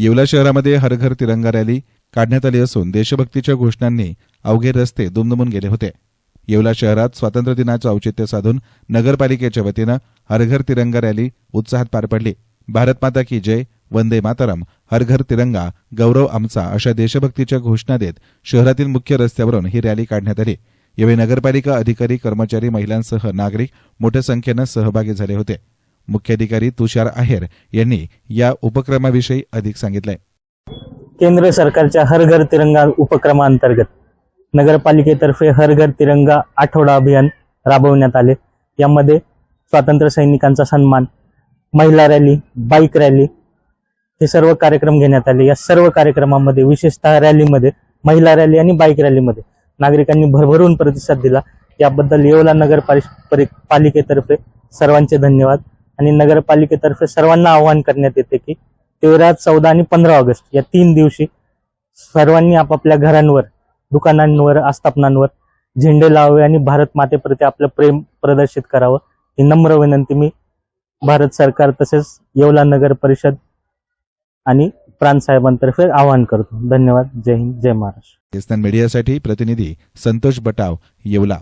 येवला शहरामध्ये हर घर तिरंगा रॅली काढण्यात आली असून देशभक्तीच्या घोषणांनी अवघे रस्ते दुमदुमून गेले होते. येवला शहरात स्वातंत्र्य दिनाचं औचित्य साधून नगरपालिकेच्या वतीनं हर घर तिरंगा रॅली उत्साहात पार पडली. भारत माता की जय वंदे मातरम हर घर तिरंगा गौरव आमचा अशा देशभक्तीच्या घोषणा देत शहरातील मुख्य रस्त्यावरून ही रॅली काढण्यात आली. यावेळी नगरपालिका अधिकारी कर्मचारी महिलांसह नागरिक मोठ्या संख्येनं सहभागी झाले होते. मुख्याधिकारी तुषार आहेर यांनी या उपक्रमाविषयी अधिक सांगितलंय. केंद्र सरकारच्या हर घर तिरंगा उपक्रमांतर्गत नगरपालिकेतर्फे हर घर तिरंगा आठवडा अभियान राबवण्यात आले. यामध्ये स्वातंत्र्य सैनिकांचा सन्मान महिला रॅली बाईक रॅली हे सर्व कार्यक्रम घेण्यात आले. या सर्व कार्यक्रमामध्ये विशेषतः रॅलीमध्ये महिला रॅली आणि बाईक रॅलीमध्ये नागरिकांनी भरभरून प्रतिसाद दिला. याबद्दल येवला नगर पालिकेतर्फे सर्वांचे धन्यवाद. आणि नगरपालिकेतर्फे सर्वांना आवाहन करण्यात येते की तेरा चौदा आणि पंधरा ऑगस्ट या तीन दिवशी सर्वांनी आपापल्या घरांवर दुकानांवर आस्थापनांवर झेंडे लावावे आणि भारत मातेप्रती आपलं प्रेम प्रदर्शित करावं. ही नम्र विनंती मी भारत सरकार तसेच येवला नगर परिषद आणि प्रांत साहेबांतर्फे आवाहन करतो. धन्यवाद. जय हिंद. जय महाराष्ट्र. मीडियासाठी प्रतिनिधी संतोष बटाव येवला.